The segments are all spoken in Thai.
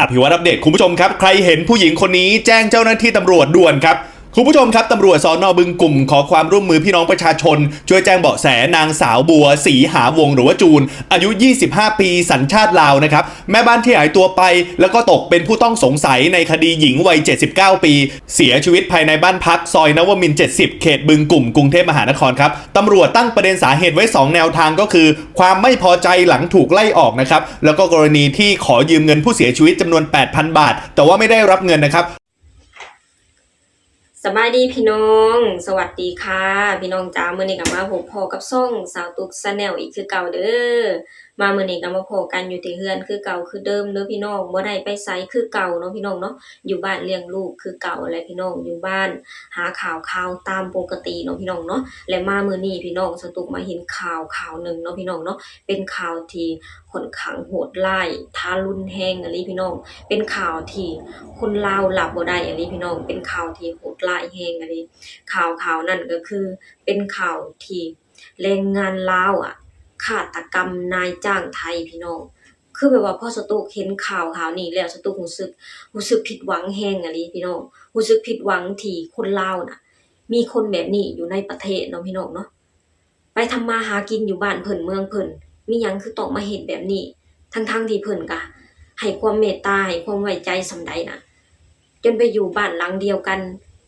อภิวัตอัปเดตคุณผู้ชมครับ ใครเห็นผู้หญิงคนนี้แจ้งเจ้าหน้าที่ตำรวจด่วนครับ คุณผู้ชมครับตำรวจสอนอบึงกลุ่มขอความร่วมมือพี่น้องประชาชน ช่วยแจ้งเบาะแสนางสาวบัวสีหาวงหรือว่าจูน อายุ 25 ปีสัญชาติลาวนะครับ แม่บ้านที่หายตัวไป แล้วก็ตกเป็นผู้ต้องสงสัยในคดีหญิงวัย 79 ปี เสียชีวิตภายในบ้านพัก ซอยนวมิน 70 เขตบึงกลุ่มกรุงเทพมหานครครับตำรวจตั้งประเด็นสาเหตุไว้ 2 แนวทางก็คือ ความไม่พอใจหลังถูกไล่ออกนะครับแล้วก็กรณีที่ขอยืมเงินผู้เสียชีวิตจำนวน 8,000 บาท แต่ว่าไม่ได้รับเงินนะครับ สบายดีพี่น้อง สวัสดีค่ะ พี่น้องจ้ามื่อนี้กับมาพบพอกับซ่องสาวตุกซาแนลอีกคือเก่าเด้อ มามื้อนี้ก็มาพบกันอยู่ที่เฮือนคือเก่าคือเดิมเด้อพี่น้องบ่ได้ไปไสคือเก่าเนาะพี่น้องเนาะอยู่บ้านเลี้ยงลูกคือเก่าแหละพี่น้องอยู่บ้าน หาข่าวข่าวตามปกติเนาะพี่น้องเนาะและมามื้อนี้พี่น้องสตุกมาเห็นข่าวข่าวหนึงเนาะพี่น้องเนาะเป็นข่าวที่คนข้างโหดร้ายทารุณแรงอะลีพี่น้อง เป็นข่าวที่คนลาวหลับบ่ได้อะลีพี่น้อง เป็นข่าวที่โหดร้ายแรงอะลีข่าวข่าวนั่นก็คือเป็นข่าวที่แรงงานลาวอะ ฆาตกรรมนายจ้างไทยพี่น้อง คือแบบว่าพอสตุกเห็นข่าวข่าวนี้แล้วสตุกรู้สึกรู้สึกผิดหวังแฮงอะลีพี่น้องรู้สึกผิดหวังที่คนลาวน่ะ มีคนแบบนี้อยู่ในประเทศเนาะพี่น้องเนาะไปทำมาหากินอยู่บ้านเพิ่นเมืองเพิ่นมีหยังคือต้องมาเฮ็ดแบบนี้ ทั้งๆที่เพิ่นก็ให้ความเมตตาให้ความไว้ใจสำใดน่ะ จนไปอยู่บ้านหลังเดียวกัน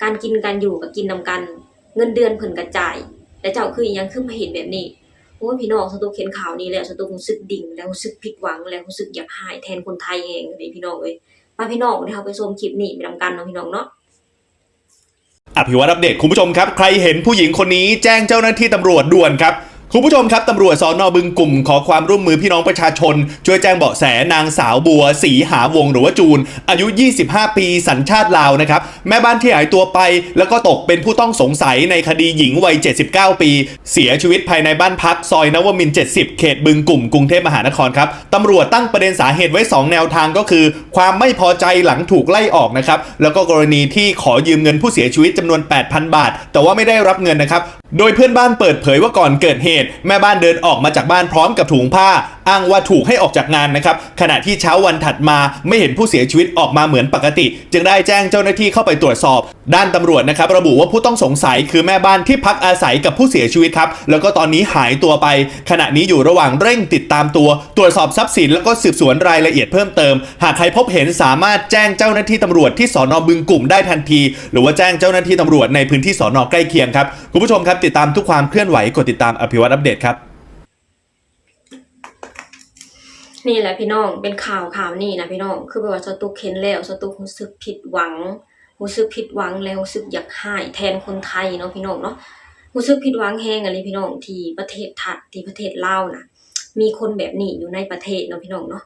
การกินการอยู่ก็กินนำกัน เงินเดือนเพิ่นก็จ่ายแต่เจ้าคืออิหยังคือมาเฮ็ดแบบนี้ โอ้พี่น้องสตุกเห็นข่าวนี้แล้วสตุกรู้สึกดิ่งแล้วรู้สึกผิดหวังแล้วรู้สึกอยากหายแทนคนไทยเองเลยพี่น้องเอ้ยมาพี่น้องเดี๋ยวเราไปชมคลิปนี้ไปนำกันเนาะพี่น้องเนาะอภิวัตอัปเดตคุณผู้ชมครับ ใครเห็นผู้หญิงคนนี้แจ้งเจ้าหน้าที่ตำรวจด่วนครับ คุณผู้ชมครับตำรวจสอนอบึงกลุ่มขอความร่วมมือพี่น้องประชาชน ช่วยแจ้งเบาะแสนางสาวบัวสีหาวงหรือว่าจูน อายุ 25 ปีสัญชาติลาวนะครับ แม่บ้านที่หายตัวไป แล้วก็ตกเป็นผู้ต้องสงสัยในคดีหญิงวัย 79 ปี เสียชีวิตภายในบ้านพักซอยนวมิน 70 เขตบึงกลุ่มกรุงเทพมหานครครับตำรวจตั้งประเด็นสาเหตุไว้ 2 แนวทางก็คือ ความไม่พอใจหลังถูกไล่ออกนะครับแล้วก็กรณีที่ขอยืมเงินผู้เสียชีวิตจำนวน 8,000 บาท แต่ว่าไม่ได้รับเงินนะครับโดยเพื่อนบ้านเปิดเผยว่าก่อนเกิดเหตุแม่บ้านเดินออกมาจากบ้านพร้อมกับถุงผ้าอ้างว่าถูกให้ออกจากงานนะครับ ขณะที่เช้าวันถัดมาไม่เห็นผู้เสียชีวิตออกมาเหมือนปกติ จึงได้แจ้งเจ้าหน้าที่เข้าไปตรวจสอบ ด้านตำรวจนะครับ ระบุว่าผู้ต้องสงสัยคือแม่บ้านที่พักอาศัยกับผู้เสียชีวิตครับ แล้วก็ตอนนี้หายตัวไป ขณะนี้อยู่ระหว่างเร่งติดตามตัว ตรวจสอบทรัพย์สินแล้วก็สืบสวนรายละเอียดเพิ่มเติม หากใครพบเห็นสามารถแจ้งเจ้าหน้าที่ตำรวจที่สอนอบึงกลุ่มได้ทันที หรือว่าแจ้งเจ้าหน้าที่ตำรวจในพื้นที่สอนอใกล้เคียงครับคุณผู้ชมครับติดตามทุกความเคลื่อนไหวกดติดตามอภิวัตอัปเดตครับ นี่แหละพี่น้องเป็นข่าวข่าวนี่นะพี่น้อง คือแบบว่าสตุกเห็นแล้วสตุกรู้สึกผิดหวังรู้สึกผิดหวังแล้วรู้สึกอยากหายแทนคนไทยเนาะพี่น้องเนาะรู้สึกผิดหวังแฮงอะไรพี่น้องที่ประเทศทัดที่ประเทศลาวนะมีคนแบบนี้อยู่ในประเทศเนาะพี่น้องเนาะ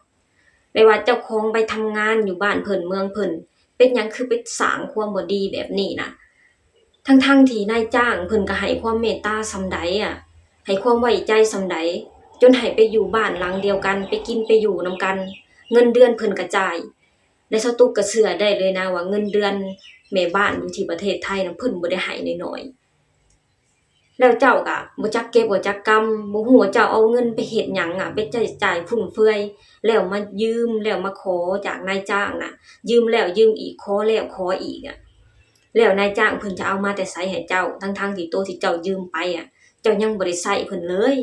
ไม่ว่าเจ้าของไปทำงานอยู่บ้านเพิ่นเมืองเพิ่นเป็นยังคือไปสางความบ่ดีแบบนี้นะทั้งๆที่นายจ้างเพิ่นก็ให้ความเมตตาซำใดอะให้ความไว้ใจซำใด จนให้ไปอยู่บ้านหลังเดียวกัน ไปกินไปอยู่นำกัน เงินเดือนเพิ่นกระจายและสตุกก็เชื่อได้เลยนะว่าเงินเดือนแม่บ้านอยู่ที่ประเทศไทยนะเพิ่นบ่ได้ให้น้อยๆแล้วเจ้าก็บ่จักเก็บบ่จักกำบ่ฮู้ว่าเจ้าเอาเงินไปเฮ็ดหยังอะไปใช้จ่ายฟุ่มเฟือยแล้วมายืมแล้วมาขอจากนายจ้างน่ะ ยืมแล้วยืมอีกขอแล้วขออีกอะแล้วนายจ้างเพิ่นจะเอามาแต่ใช้ให้เจ้าทั้งๆที่ตัวที่เจ้ายืมไปอะ เจ้ายังบ่ได้ใช้เพิ่นเลย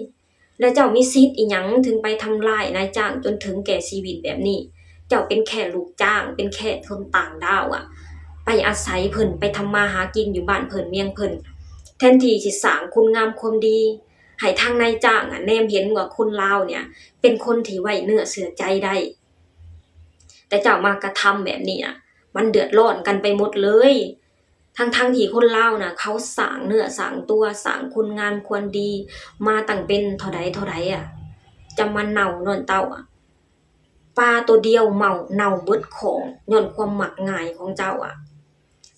แล้วเจ้ามีสิทธิ์อีหยังถึงไปทำร้ายนายจ้างจนถึงแก่ชีวิตแบบนี้ เจ้าเป็นแค่ลูกจ้าง เป็นแค่คนต่างด้าวอะไปอาศัยเพิ่นไปทำมาหากินอยู่บ้านเพิ่นเมียงเพิ่นแทนที่สิสร้างคุณงามความดีให้ทางนายจ้างอะแนมเห็นว่าคนลาวเนี่ย เป็นคนที่ไว้เนื้อเสือใจได้ แต่เจ้ามากระทำแบบนี้อะมันเดือดร้อนกันไปหมดเลย ทั้งทั้งที่คนเล่านะเขาสร้างเนื้อสร้างตัวสร้างคุณงามควรดี มาตั้งเป็นเท่าใดเท่าใดอะจะมาเน่านอนเต้าอะปลาตัวเดียวเมาเน่าเบิดของย้อนความหมักง่ายของเจ้าอะ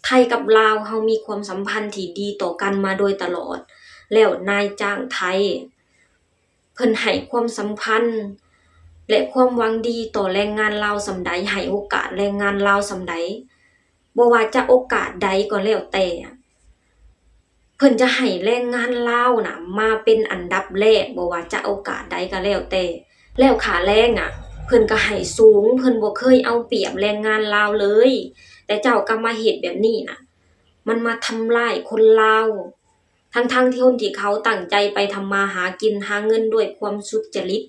ไทยกับลาวเฮามีความสัมพันธ์ที่ดีต่อกันมาโดยตลอด แล้วนายจ้างไทย เพิ่นให้ความสัมพันธ์ และความหวังดีต่อแรงงานลาวสำใดให้โอกาสแรงงานลาวสำใด บ่ว่าจะโอกาสใดก็แล้วแต่เพิ่นจะให้แรงงานลาวน่ะมาเป็นอันดับแรกบ่ว่าจะโอกาสใดก็แล้วแต่ แล้วค่าแรงอะ เพิ่นก็ให้สูง เพิ่นบ่เคยเอาเปรียบแรงงานลาวเลย แต่เจ้าก็มาเฮ็ดแบบนี้น่ะมันมาทำลายคนลาวทั้งๆที่คนที่เขาตั้งใจไปทำมาหากินหาเงินด้วยความสุจริต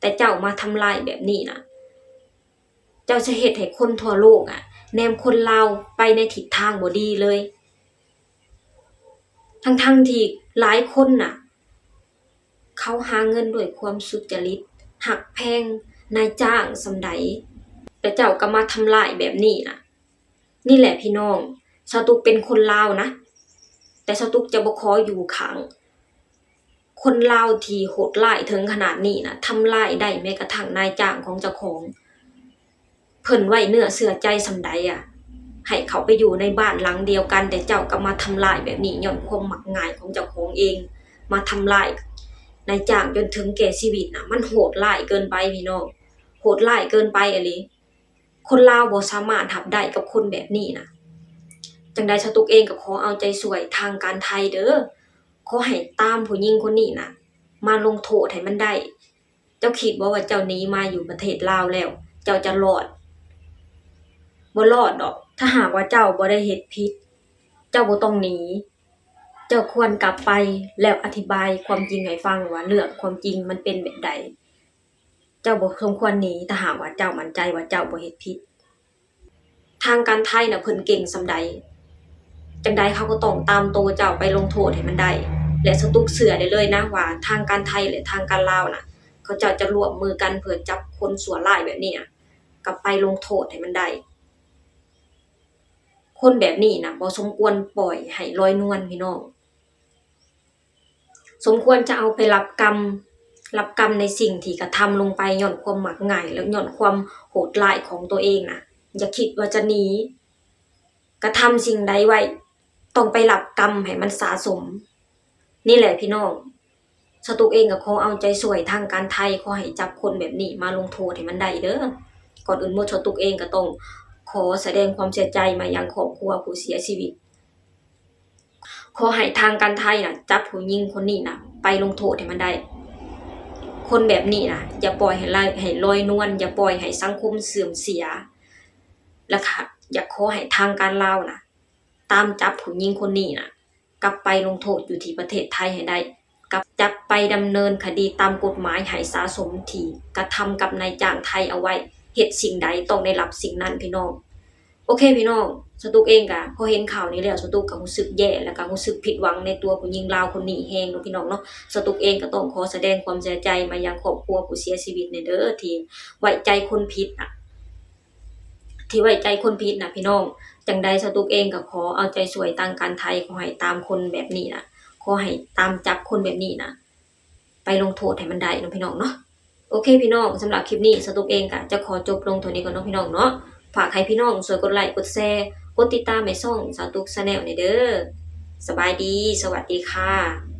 แต่เจ้ามาทำลายแบบนี้น่ะเจ้าจะเฮ็ดให้คนทั่วโลกอะ แนมคนเลาไปในทิศทางบ่ดีเลย ทั้งๆที่หลายคนน่ะ เขาหาเงินด้วยความสุจริต หักแพงนายจ้างสำใดแต่เจ้าก็มาทำลายแบบนี้น่ะ นี่แหละพี่น้องสาตุกเป็นคนลาวนะ แต่สาตุกจะบ่ขออยู่ขังคนลาวที่โหดร้ายถึงขนาดนี้นะทำลายได้แม้กระทั่งนายจ้างของเจ้าของ เพิ่นไว้เนื้อเสือใจสำใดอะ ให้เขาไปอยู่ในบ้านหลังเดียวกัน แต่เจ้าก็มาทำลายแบบนี้ย่อนความหมักง่ายของเจ้าของเอง มาทำลายนายจ้างจนถึงแก่ชีวิตน่ะมันโหดร้ายเกินไปพี่น้องโหดร้ายเกินไปอะลิคนลาวบ่สามารถทับได้กับคนแบบนี้นะจังใดชาตุกเองก็ขอเอาใจสวยทางการไทยเด้อขอให้ตามผู้หญิงคนนี้น่ะมาลงโทษให้มันได้ เจ้าคิดบ่ว่าเจ้านี้มาอยู่ประเทศลาวแล้ว เจ้าจะรอด บ่รอดดอก ถ้าหากว่าเจ้าบ่ได้เฮ็ดผิด เจ้าบ่ต้องหนี เจ้าควรกลับไปแล้วอธิบายความจริงให้ฟังว่าเรื่องความจริงมันเป็นแบบใด เจ้าบ่สมควรหนีถ้าหากว่าเจ้ามั่นใจว่าเจ้าบ่เฮ็ดผิด ทางการไทยน่ะเพิ่นเก่งสำใดจังใดเขาก็ต้องตามตัวเจ้าไปลงโทษให้มันได้ และสตุกเสือได้เลยนะว่าทางการไทยและทางการลาวน่ะ เขาเจ้าจะร่วมมือกันเพื่อจับคนสัวร้ายแบบนี้กลับไปลงโทษให้มันได้ คนแบบนี้นะบ่สมควรปล่อยให้ลอยนวลพี่น้อง สมควรจะเอาไปรับกรรม รับกรรมในสิ่งที่กระทำลงไปย่อนความหมักง่าย แล้วย่อนความโหดร้ายของตัวเองนะอย่าคิดว่าจะหนีกระทำสิ่งใดไว้ ต้องไปรับกรรมให้มันสะสม นี่แหละพี่น้องสตุกเองก็ขอเอาใจสวยทางการไทยขอให้จับคนแบบนี้มาลงโทษให้มันได้เด้อก่อนอื่นหมดสตุกเองก็ต้อง ขอแสดงความเสียใจมายังครอบครัวผู้เสียชีวิต ขอให้ทางการไทยน่ะจับผู้หญิงคนนี้น่ะไปลงโทษให้มันได้ คนแบบนี้น่ะอย่าปล่อยให้ลอยให้ลอยนวลอย่าปล่อยให้สังคมเสื่อมเสียและค่ะอยากขอให้ทางการลาวน่ะตามจับผู้หญิงคนนี้น่ะกลับไปลงโทษอยู่ที่ประเทศไทยให้ได้กับจับไปดำเนินคดีตามกฎหมายให้สาสมที่กระทำกับนายจ้างไทยเอาไว้ เหตุสิ่งใดต้องได้รับสิ่งนั้นพี่น้อง โอเคพี่น้องสตุกเองกะพอเห็นข่าวนี้แล้วสตุกก็รู้สึกแย่แล้วก็รู้สึกผิดหวังในตัวผู้หญิงลาวคนนี้แฮงเนาะพี่น้องเนาะสตุกเองก็ต้องขอแสดงความเสียใจมายังครอบครัวผู้เสียชีวิตในเด้อที่ไว้ใจคนผิดน่ะที่ไว้ใจคนผิดน่ะพี่น้อง จังใดสตุกเองก็ขอเอาใจสวยทางการไทยขอให้ตามคนแบบนี้นะขอให้ตามจับคนแบบนี้นะไปลงโทษให้มันได้เนาะพี่น้องเนาะ โอเคพี่น้องสำหรับคลิปนี้สตุกเองกะจะขอจบลงเท่านี้ก่อนเนาะพี่น้องเนาะฝากให้พี่น้องช่วยกดไลค์กดแชร์กดติดตามให้ช่องสาวตุกชาแนลในเด้อสบายดี สวัสดีค่ะ